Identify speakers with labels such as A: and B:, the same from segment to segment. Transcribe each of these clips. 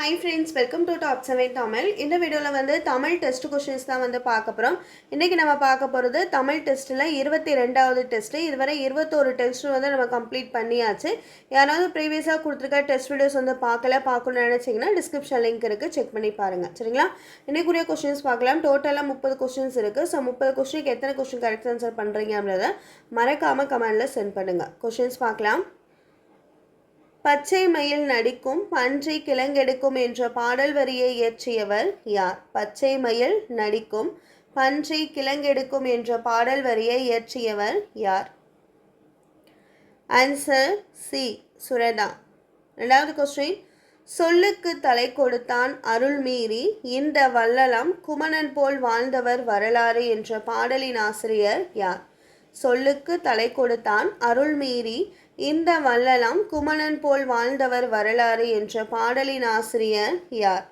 A: Hi friends welcome to top seven Tamil இந்த வீடியோவில் வந்து தமிழ் டெஸ்ட் கொஷின்ஸ் தான் வந்து பார்க்க போகிறோம் இன்றைக்கி நம்ம பார்க்க போகிறது தமிழ் டெஸ்ட்டில் இருபத்தி ரெண்டாவது டெஸ்ட்டு இதுவரை இருபத்தோரு டெஸ்ட்டு வந்து நம்ம கம்ப்ளீட் பண்ணியாச்சு. யாராவது ப்ரீவியஸாக கொடுத்துருக்க டெஸ்ட் வீடியோஸ் வந்து பார்க்கல பார்க்கணும்னு நினச்சிங்கன்னா டிஸ்கிரிப்ஷன் லிங்க் இருக்குது செக் பண்ணி பாருங்கள் சரிங்களா? இன்னைக்குரிய கொஷின்ஸ் பார்க்கலாம். டோட்டலாக முப்பது கொஷின்ஸ் இருக்குது ஸோ முப்பது கொஷினுக்கு எத்தனை கொஷின் கரெக்ட் ஆன்சர் பண்ணுறீங்க அப்படின்றத மறக்காமல் கமெண்டில் சென்ட் பண்ணுங்கள் கொஷின்ஸ் பார்க்கலாம். பச்சை மயில் நடிக்கும் பன்றி கிழங்கெடுக்கும் என்ற பாடல் வரியை இயற்றியவர் யார்? பச்சை மயில் நடிக்கும் பன்றி கிழங்கெடுக்கும் என்ற பாடல் வரியை இயற்றியவர் யார்? ஆன்சர் சி சுரதா ரெண்டாவது கொஸ்டின் சொல்லுக்கு தலை கொடுத்தான் அருள் மீறி இந்த வள்ளலம் குமணன் போல் வாழ்ந்தவர் வரலாறு என்ற பாடலின் ஆசிரியர் யார்? சொல்லுக்கு தலை கொடுத்தான் அருள் மீறி இந்த வள்ளலாம் குமணன் போல் வாழ்ந்தவர் வரலாறு என்ற பாடலின் ஆசிரியர் யார்?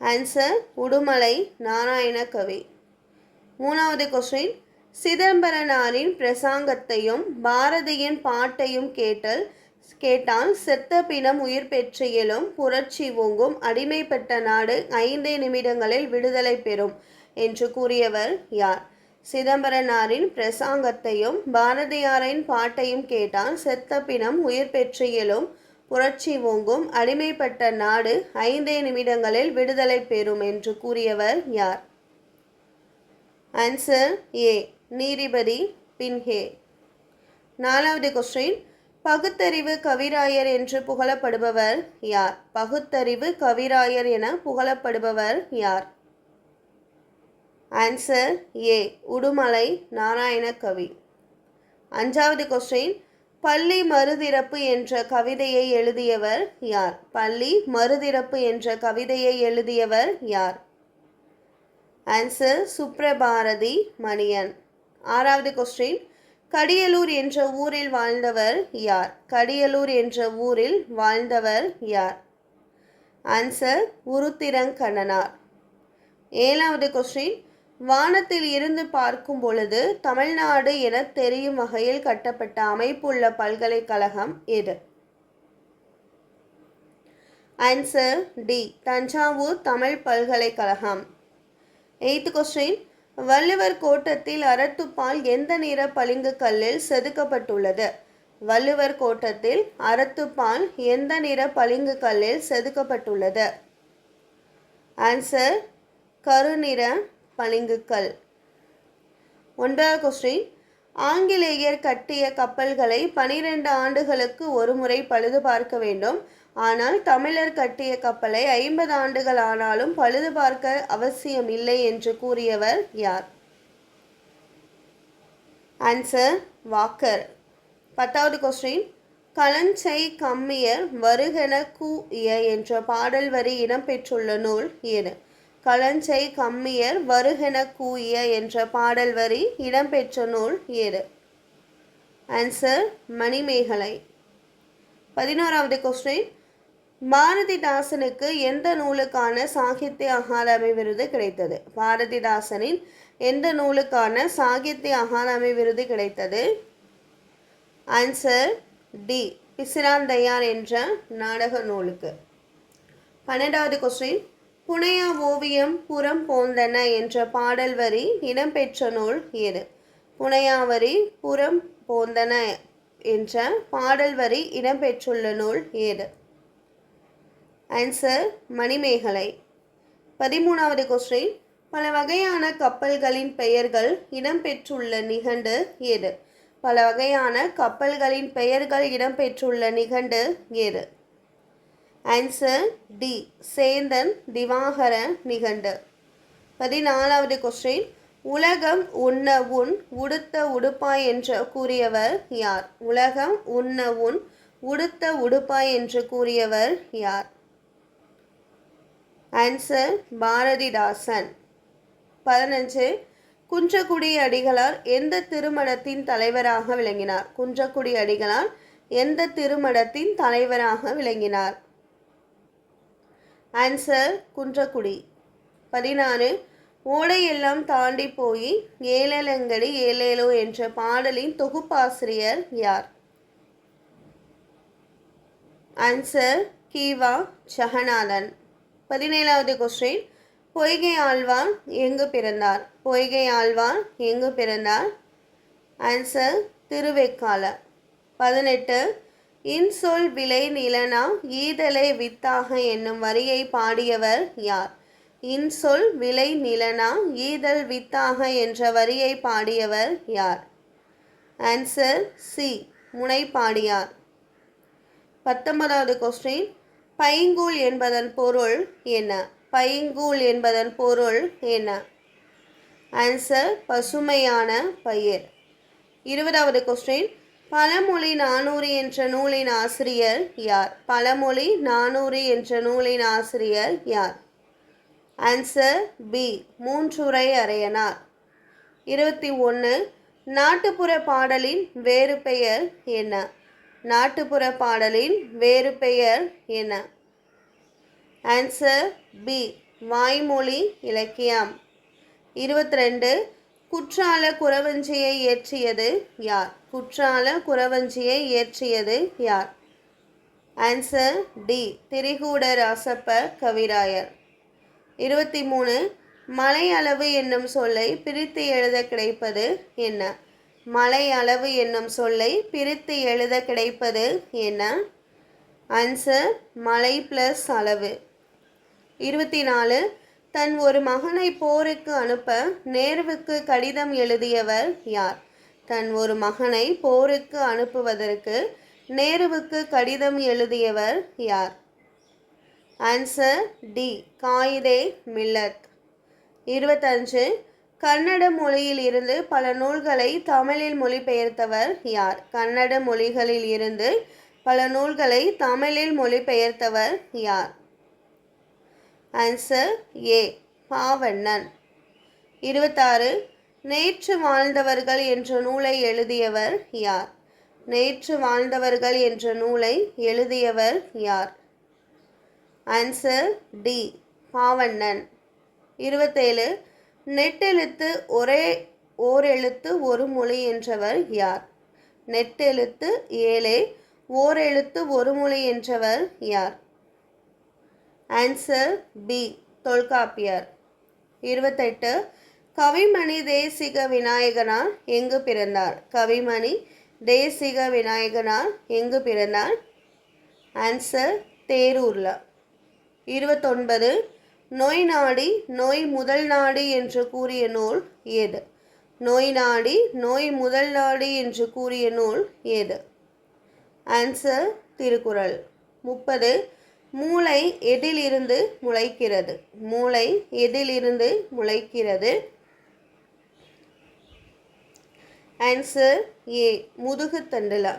A: ஆன்சர் உடுமலை நாராயண கவி. மூணாவது கொஸ்டின் சிதம்பரனாரின் பிரசாங்கத்தையும் பாரதியின் பாட்டையும் கேட்டல் கேட்டால் செத்த பிணம் உயிர் பெற்று இயலும் புரட்சி ஓங்கும் அடிமைப்பட்ட நாடு ஐந்தே நிமிடங்களில் விடுதலை பெறும் என்று கூறியவர் யார்? சிதம்பரனாரின் பிரசாங்கத்தையும் பாரதியாரின் பாட்டையும் கேட்டால் செத்த பிணம் உயிர் பெற்று இயலும் புரட்சி ஓங்கும். அடிமைப்பட்ட நாடு ஐந்தே நிமிடங்களில் விடுதலை பெறும் என்று கூறியவர் யார்? ஆன்சர் ஏ நீதிபதி பின்ஹே. நாலாவது கொஸ்டின் பகுத்தறிவு கவிராயர் என்று புகழப்படுபவர் யார்? பகுத்தறிவு கவிராயர் என புகழப்படுபவர் யார்? ஆன்சர் ஏ உடுமலை நாராயண கவி அஞ்சாவது கொஸ்டின் பள்ளி மறுதிறப்பு என்ற கவிதையை எழுதியவர் யார்? பள்ளி மறுதிறப்பு என்ற கவிதையை எழுதியவர் யார்? ஆன்சர் சுப்ரபாரதி மணியன். ஆறாவது கொஸ்டின் கடியலூர் என்ற ஊரில் வாழ்ந்தவர் யார்? கடியலூர் என்ற ஊரில் வாழ்ந்தவர் யார்? ஆன்சர் உருத்திரங்கண்ணனார். ஏழாவது கொஸ்டின் வானத்தில் இருந்து பார்க்கும் பொழுது தமிழ்நாடு என தெரியும் வகையில் கட்டப்பட்ட அமைப்புள்ள பல்கலைக்கழகம் எது? ஆன்சர் டி தஞ்சாவூர் தமிழ் பல்கலைக்கழகம். எய்த் கொஸ்டின் வள்ளுவர் கோட்டத்தில் அறத்துப்பால் எந்த நிற பளிங்கு கல்லில் செதுக்கப்பட்டுள்ளது? வள்ளுவர் கோட்டத்தில் அறத்துப்பால் எந்த நிற பளிங்கு கல்லில் செதுக்கப்பட்டுள்ளது? ஆன்சர் கருநிற பளிங்குக்கல் ஒன்பதாவது கொஸ்டின் ஆங்கிலேயர் கட்டிய கப்பல்களை பனிரெண்டு ஆண்டுகளுக்கு ஒருமுறை பழுது பார்க்க வேண்டும். ஆனால் தமிழர் கட்டிய கப்பலை ஐம்பது ஆண்டுகள் ஆனாலும் பழுது பார்க்க அவசியம் இல்லை என்று கூறியவர் யார்? Answer Walker. பத்தாவது கொஸ்டின் கலஞ்சை கம்மியர் வருகன கூ இய என்ற பாடல் வரி இடம்பெற்றுள்ள நூல் எது? களஞ்சை கம்மியர் வருகென கூய என்ற பாடல் வரி இடம்பெற்ற நூல் ஏது ஆன்சர் மணிமேகலை. பதினோராவது கொஸ்டின் பாரதிதாசனுக்கு எந்த நூலுக்கான சாகித்ய அகாதமி விருது கிடைத்தது? பாரதிதாசனின் எந்த நூலுக்கான சாகித்ய அகாதமி விருது கிடைத்தது? Answer D. பிசிராந்தையார் என்ற நாடக நூலுக்கு. பன்னெண்டாவது கொஸ்டின் புனையா ஓவியம் புறம் போந்தன என்ற பாடல் வரி இடம்பெற்ற நூல் எது? புனையாவரி புறம் போந்தன என்ற பாடல் வரி இடம்பெற்றுள்ள நூல் ஏது ஆன்சர் மணிமேகலை. பதிமூணாவது கொஸ்டின் பல வகையான கப்பல்களின் பெயர்கள் இடம்பெற்றுள்ள நிகண்டு ஏது பல வகையான கப்பல்களின் பெயர்கள் இடம்பெற்றுள்ள நிகண்டு ஏது ஆன்சர் டி சேந்தன் திவாகர நிகண்டு. பதினாலாவது கொஸ்டின் உலகம் உண்ண உன் உடுத்த உடுப்பாய் என்று கூறியவர் யார்? உலகம் உண்ண உன் உடுத்த உடுப்பாய் என்று கூறியவர் யார்? ஆன்சர் பாரதிதாசன். பதினஞ்சு. குன்றக்குடி அடிகளார் எந்த திருமணத்தின் தலைவராக விளங்கினார்? குன்றக்குடி அடிகளார் எந்த திருமணத்தின் தலைவராக விளங்கினார்? ஆன்சர் குன்றக்குடி. பதினாறு. ஓடையெல்லாம் தாண்டி போய் ஏழலங்கடி ஏழேலோ என்ற பாடலின் தொகுப்பாசிரியர் யார்? ஆன்சர் கீவா ஜெகநாதன் பதினேழாவது கொஸ்டின் பொய்கை ஆழ்வார் எங்கு பிறந்தார்? பொய்கை ஆழ்வார் எங்கு பிறந்தார்? ஆன்சர் திருவேக்கால. பதினெட்டு. இன்சொல் விலை நிலனா ஈதலை வித்தாக என்னும் வரியை பாடியவர் யார்? இன்சொல் விலை நிலனா ஈதல் வித்தாக என்ற வரியை பாடியவர் யார்? Answer C Munaipadiyar. பத்தொன்பதாவது கொஸ்டின் பைங்கூல் என்பதன் பொருள் என்ன? பைங்கூல் என்பதன் பொருள் என்ன? ஆன்சர் பசுமையான பயிர். இருபதாவது கொஸ்டின் பழமொழி நானூறு என்ற நூலின் ஆசிரியர் யார்? பழமொழி நானூறு என்ற நூலின் ஆசிரியர் யார்? ஆன்சர் பி மூன்றுரை அறையனார் இருபத்தி ஒன்று நாட்டுப்புற பாடலின் வேறு பெயர் என்ன? நாட்டுப்புற பாடலின் வேறு பெயர் என்ன? ஆன்சர் பி வாய்மொழி இலக்கியம். இருபத்தி ரெண்டு. குற்றால குறவஞ்சியை இயற்றியது யார்? குற்றால குறவஞ்சியை இயற்றியது யார்? ஆன்சர் டி திரிகூட ராசப்ப கவிராயர். இருபத்தி மூணு மலை அளவு என்னும் சொல்லை பிரித்து எழுத கிடைப்பது என்ன? மலை அளவு என்னும் சொல்லை பிரித்து எழுத கிடைப்பது என்ன? ஆன்சர் மலை ப்ளஸ் அளவு. இருபத்தி நாலு தன் ஒரு மகனை போருக்கு அனுப்ப நேருவுக்கு கடிதம் எழுதியவர் யார்? தன் ஒரு மகனை போருக்கு அனுப்புவதற்கு நேருவுக்கு கடிதம் எழுதியவர் யார்? Answer D Quaide Millath. இருபத்தஞ்சு. கன்னட மொழியில் இருந்து பல நூல்களை தமிழில் மொழிபெயர்த்தவர் யார்? கன்னட மொழிகளில் இருந்து பல நூல்களை தமிழில் மொழிபெயர்த்தவர் யார்? Answer A Paavannan. இருபத்தாறு. நேற்று வாழ்ந்தவர்கள் என்ற நூலை எழுதியவர் யார்? நேற்று வாழ்ந்தவர்கள் என்ற நூலை எழுதியவர் யார்? Answer D Paavannan. இருபத்தேழு. நெட்டெழுத்து ஒரே ஓர் எழுத்து ஒரு மொழி என்றவர் யார்? நெட்டெழுத்து ஏழே. ஓர் எழுத்து ஒரு மொழி என்றவர் யார்? Answer B Tolkappiyar. இருபத்தெட்டு கவிமணி தேசிக விநாயகனார் எங்கு பிறந்தார்? கவிமணி தேசிக விநாயகனார் எங்கு பிறந்தார்? ஆன்சர் தேரூரில். இருபத்தொன்பது நோய் நாடி நோய் முதல் நாடி என்று கூறிய நூல் ஏது? நோய் நாடி நோய் முதல் நாடி என்று கூறிய நூல் ஏது? ஆன்சர் திருக்குறள். முப்பது மூளை எதிலிருந்து முளைக்கிறது. மூளை எதிலிருந்து முளைக்கிறது. ஆன்சர் ஏ முதுகுத்தண்டில்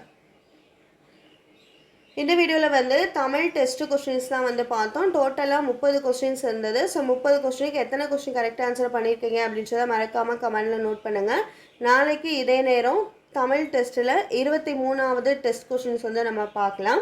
A: இந்த வீடியோவில் வந்து தமிழ் டெஸ்ட் கொஸ்டின்ஸ் தான் வந்து பார்த்தோம். டோட்டலாக முப்பது கொஸ்டின்ஸ் இருந்தது. ஸோ முப்பது கொஸ்டினுக்கு எத்தனை கொஸ்டின் கரெக்டாக ஆன்சர் பண்ணியிருக்கீங்க அப்படின்றத மறக்காமல் கமெண்டில் நோட் பண்ணுங்கள் நாளைக்கு இதே நேரம் தமிழ் டெஸ்ட்டில் இருபத்தி மூணாவது டெஸ்ட் கொஸ்டின்ஸ் வந்து நம்ம பார்க்கலாம்.